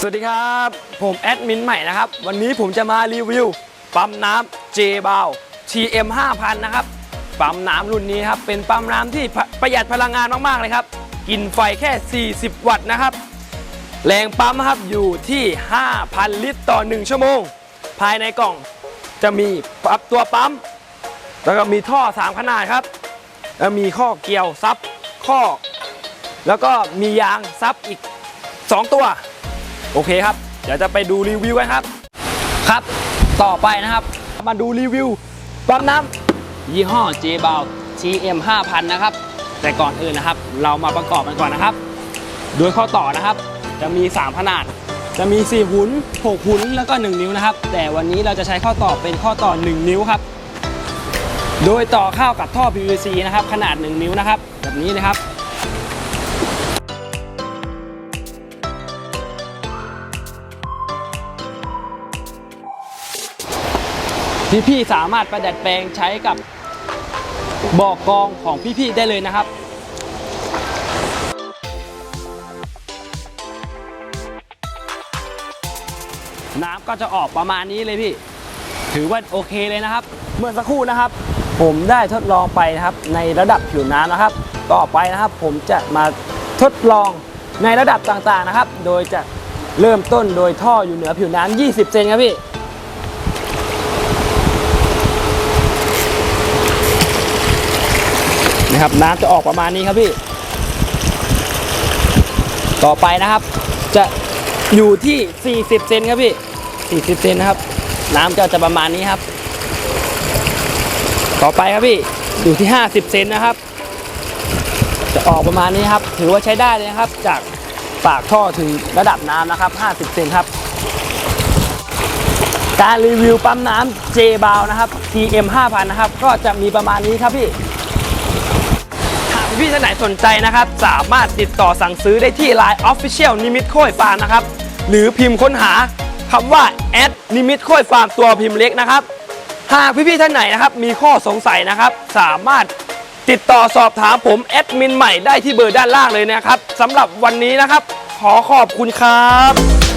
สวัสดีครับ ผมแอดมินใหม่นะครับ วันนี้ผมจะมารีวิว ปั๊มน้ำ J b o w TM 5000นะครับ ปั๊มน้ำรุ่นนี้ครับ เป็นปั๊มน้ำที่ประหยัดพลังงานมากๆเลยครับ กินไฟแค่ 40 วัตต์นะครับ แรงปั๊มครับอยู่ที่ 5,000 ลิตรต่อ 1 ชั่วโมง ภายในกล่องจะมีปับตัวปั๊ม แล้วก็มีท่อ 3 ขนาดครับ แล้วมีข้อเกี่ยวซับข้อ แล้วก็มียางซับอีก 2 ตัว โอเคครับ เดี๋ยวจะไปดูรีวิวกันครับ ครับ ต่อไปนะครับ มาดูรีวิวปั๊มน้ำยี่ห้อ J b o w TM 5000นะครับ แต่ก่อนอื่นนะครับ เรามาประกอบกันก่อนนะครับ โดยข้อต่อนะครับ จะมี 3 ขนาด จะมี 4 หุน6 หุนแล้วก็ 1 นิ้วนะครับ แต่วันนี้เราจะใช้ข้อต่อเป็นข้อต่อ 1 นิ้วครับ โดยต่อเข้ากับท่อ PVC นะครับ ขนาด 1 นิ้วนะครับ แบบนี้เลยครับ พี่ๆสามารถประดัดแปลงใช้กับบ่อกองของพี่ๆได้เลยนะครับน้ำก็จะออกประมาณนี้เลยพี่ ถือว่าโอเคเลยนะครับ เมื่อสักครู่นะครับ ผมได้ทดลองไปนะครับ ในระดับผิวน้ำนะครับ ต่อไปนะครับ ผมจะมาทดลองในระดับต่างๆนะครับ โดยจะเริ่มต้นโดยท่ออยู่เหนือผิวน้ำ20 เซนครับพี่ นะครับ น้ำจะออกประมาณนี้ครับพี่ ต่อไปนะครับ จะอยู่ที่ 40 เซนครับพี่ 40 เซนนะครับ น้ำก็จะประมาณนี้ครับ ต่อไปครับพี่อยู่ที่ 50 เซนนะครับ จะออกประมาณนี้ครับ ถือว่าใช้ได้เลยครับ จากปากท่อถึงระดับน้ำนะครับ 50 เซนครับ การรีวิวปั๊มน้ำ J b o w นะครับ TM 5000 นะครับ ก็จะมีประมาณนี้ครับพี่ พี่ท่านไหนสนใจนะครับ สามารถติดต่อสั่งซื้อได้ที่ Line Official นิมิตโค้ยฟาร์มนะครับ หรือพิมพ์ค้นหาคำว่าแอดนิมิตโค้ยฟาร์มตัวพิมพ์เล็กนะครับ หากพี่ๆท่านไหนนะครับ มีข้อสงสัยนะครับ สามารถติดต่อสอบถามผมแอดมินใหม่ได้ที่เบอร์ด้านล่างเลยนะครับสำหรับวันนี้นะครับ ขอขอบคุณครับ